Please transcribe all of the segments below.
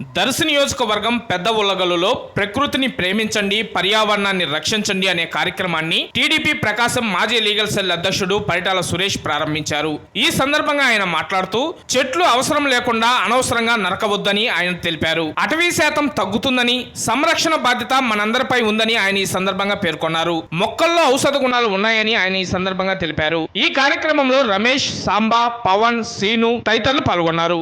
దర్శి నియోజకవర్గం పెద్ద ఉల్లగలులో ప్రకృతిని ప్రేమించండి పర్యావరణాన్ని రక్షించండి అనే కార్యక్రమాన్ని టీడీపీ ప్రకాశం మాజీ లీగల్ సెల్ అధ్యక్షుడు పరిటాల సురేష్ ప్రారంభించారు. ఈ సందర్భంగా ఆయన మాట్లాడుతూ చెట్లు అవసరం లేకుండా అనవసరంగా నరకవద్దని ఆయన తెలిపారు. అటవీ శాతం తగ్గుతుందని సంరక్షణ బాధ్యత మనందరిపై ఉందని ఆయన ఈ సందర్భంగా పేర్కొన్నారు. మొక్కల్లో ఔషధ గుణాలు ఉన్నాయని ఆయన ఈ సందర్భంగా తెలిపారు. ఈ కార్యక్రమంలో రమేష్ సాంబా పవన్ సీను తదితరులు పాల్గొన్నారు.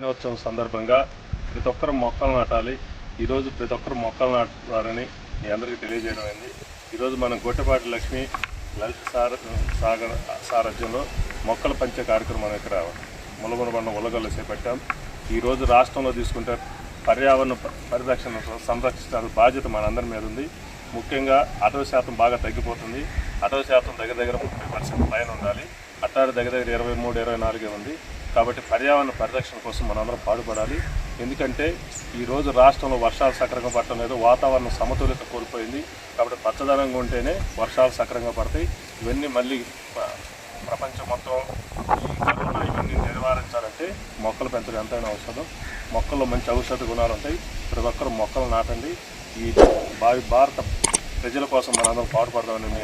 దినోత్సవం సందర్భంగా ప్రతి ఒక్కరు మొక్కలు నాటాలి. ఈరోజు ప్రతి ఒక్కరు మొక్కలు నాటుతారని మీ అందరికీ తెలియజేయడం అయింది. ఈరోజు మనం గొట్టపాటి లక్ష్మి లలిత సార సాగర్ సారథ్యంలో మొక్కలు పంచే కార్యక్రమం ఇక్కడ ములగొన బండ ఉలగల్లో చేపట్టాం. ఈరోజు రాష్ట్రంలో తీసుకుంటే పర్యావరణ ప- పరిరక్షణ సంరక్షించాల్సిన బాధ్యత మనందరి మీద ఉంది. ముఖ్యంగా అటవీ శాతం బాగా తగ్గిపోతుంది. అటవీ శాతం దగ్గర దగ్గర ముప్పై పర్సెంట్ పైన ఉండాలి. అట్టాడు దగ్గర దగ్గర ఇరవై మూడు ఇరవై నాలుగే ఉంది. కాబట్టి పర్యావరణ పరిరక్షణ కోసం మనందరం పాటుపడాలి. ఎందుకంటే ఈరోజు రాష్ట్రంలో వర్షాలు సక్రంగా పడటం లేదు వాతావరణం సమతుల్యత కోల్పోయింది. కాబట్టి పచ్చదనంగా ఉంటేనే వర్షాలు సక్రంగా పడతాయి. ఇవన్నీ మళ్ళీ ప్రపంచం మొత్తం కరోనా ఇవన్నీ నివారించాలంటే మొక్కలు పెంచడం ఎంతైనా ఔషధం మొక్కల్లో మంచి ఔషధ గుణాలు ఉంటాయి. ప్రతి ఒక్కరు మొక్కలు నాటండి. ఈ భావి భారత ప్రజల కోసం మనందరం పాటుపడదామని